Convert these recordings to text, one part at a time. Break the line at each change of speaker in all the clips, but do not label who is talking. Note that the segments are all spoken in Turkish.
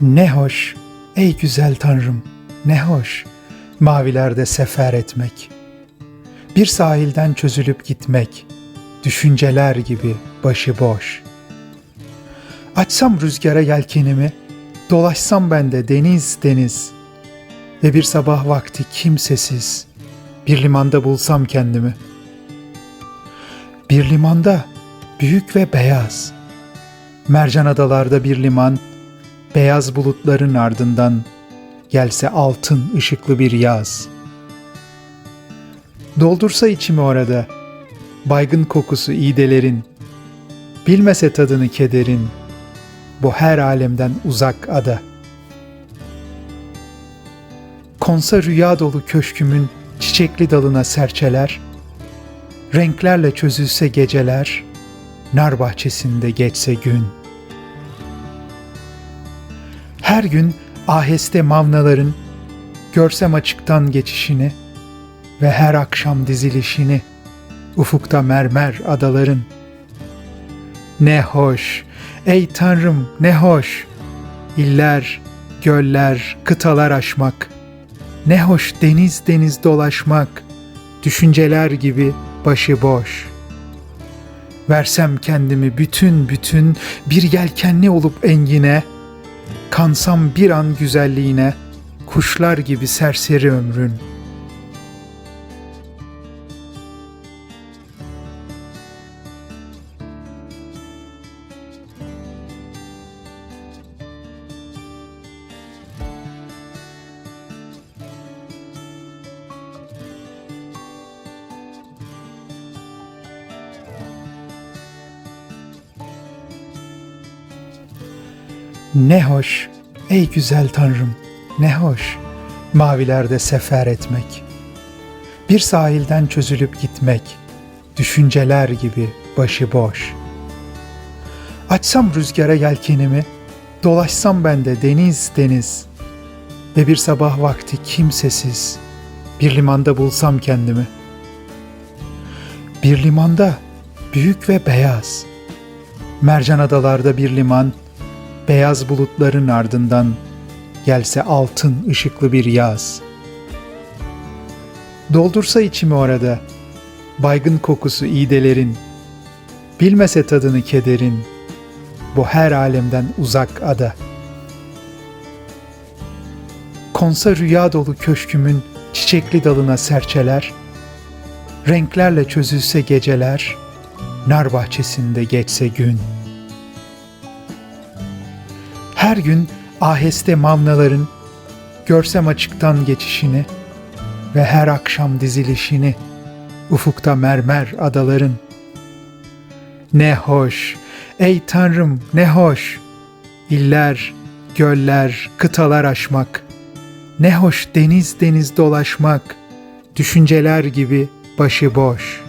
Ne hoş, ey güzel Tanrım, ne hoş mavilerde sefer etmek. Bir sahilden çözülüp gitmek, düşünceler gibi başıboş. Açsam rüzgara yelkenimi, dolaşsam ben de deniz deniz ve bir sabah vakti kimsesiz bir limanda bulsam kendimi. Bir limanda büyük ve beyaz, mercan adalarda bir liman, beyaz bulutların ardından gelse altın ışıklı bir yaz. Doldursa içimi orada, baygın kokusu iğdelerin, bilmese tadını kederin, bu her alemden uzak ada. Konsa rüya dolu köşkümün çiçekli dalına serçeler, renklerle çözülse geceler, nar bahçesinde geçse gün.'' Her gün aheste mavnaların görsem açıktan geçişini ve her akşam dizilişini ufukta mermer adaların. Ne hoş, ey Tanrım ne hoş, iller, göller, kıtalar aşmak. Ne hoş deniz deniz dolaşmak, düşünceler gibi başıboş. Versem kendimi bütün bütün bir yelkenli olup engine, Kansam bir an güzelliğine, kuşlar gibi serseri ömrün. Ne hoş, ey güzel Tanrım, ne hoş mavilerde sefer etmek. Bir sahilden çözülüp gitmek, düşünceler gibi başıboş. Açsam rüzgara yelkenimi, dolaşsam ben de deniz deniz ve bir sabah vakti kimsesiz bir limanda bulsam kendimi. Bir limanda büyük ve beyaz, mercan adalarda bir liman, beyaz bulutların ardından gelse altın ışıklı bir yaz. Doldursa içimi orada, baygın kokusu iğdelerin, bilmese tadını kederin, bu her alemden uzak ada. Konsa rüya dolu köşkümün çiçekli dalına serçeler, renklerle çözülse geceler, nar bahçesinde geçse gün.'' Her gün aheste mavnaların görsem açıktan geçişini ve her akşam dizilişini ufukta mermer adaların. Ne hoş, ey Tanrım ne hoş, iller, göller, kıtalar aşmak. Ne hoş deniz deniz dolaşmak, düşünceler gibi başıboş.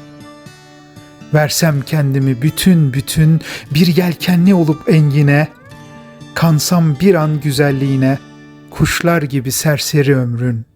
Versem kendimi bütün bütün bir yelkenli olup engine, Kansam bir an güzelliğine, kuşlar gibi serseri ömrün.